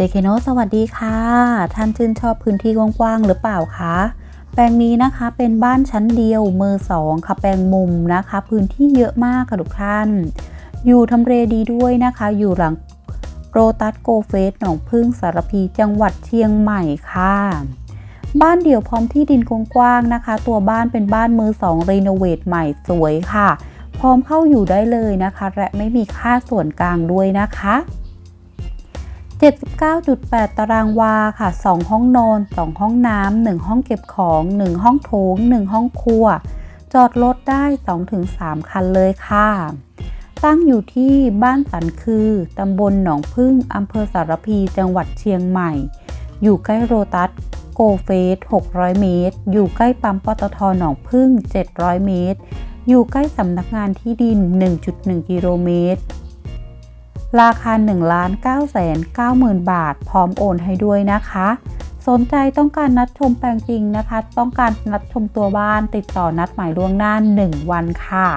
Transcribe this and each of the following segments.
เจเคโนสวัสดีค่ะ ท่านชื่นชอบพื้นที่กว้างๆหรือเปล่าคะ แปลงนี้นะคะเป็นบ้านชั้นเดียวมือสองค่ะแปลงมุมนะคะ พื้นที่เยอะมากค่ะทุกท่าน อยู่ทำเลดีด้วยนะคะ อยู่หลังโรตัสโกเฟสหนองพึ่งสารพีจังหวัดเชียงใหม่ค่ะ บ้านเดี่ยวพร้อมที่ดินกว้างๆนะคะ ตัวบ้านเป็นบ้านมือสองรีโนเวทใหม่สวยค่ะ พร้อมเข้าอยู่ได้เลยนะคะ และไม่มีค่าส่วนกลางด้วยนะคะ 79.8 ตารางวาค่ะ 2 ห้องนอน 2 ห้องน้ำ 1 ห้องเก็บของ 1 ห้องโถง 1 ห้องครัว จอดรถได้ 2-3 คันเลยค่ะ ตั้งอยู่ที่บ้านสันคือ ตำบลหนองพึ่ง อำเภอสารพี จังหวัดเชียงใหม่ อยู่ใกล้โรตัสโกเฟส 600 เมตร อยู่ใกล้ปั๊มปตทหนองพึ่ง 700 เมตร อยู่ใกล้สำนักงานที่ดิน 1.1 กิโลเมตร ราคา 1 9 9 0 0 0 บาท พร้อมโอนให้ด้วยนะคะ สนใจต้องการนัดชมแปลงจริงนะคะ ต้องการนัดชมตัวบ้านติดต่อนัดหมายล่วงหน้า 1 วันค่ะ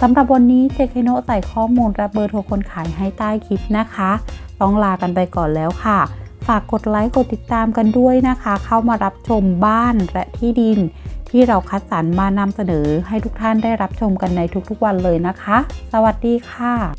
สำหรับวันนี้เจเคโนใส่ข้อมูลและเบอร์โทรคนขายให้ใต้คลิปนะคะ ต้องลากันไปก่อนแล้วค่ะ ฝากกดไลค์กดติดตามกันด้วยนะคะ เข้ามารับชมบ้านและที่ดิน ที่เราคัดสรรมานำเสนอให้ทุกท่านได้รับชมกันในทุกๆวันเลยนะคะ สวัสดีค่ะ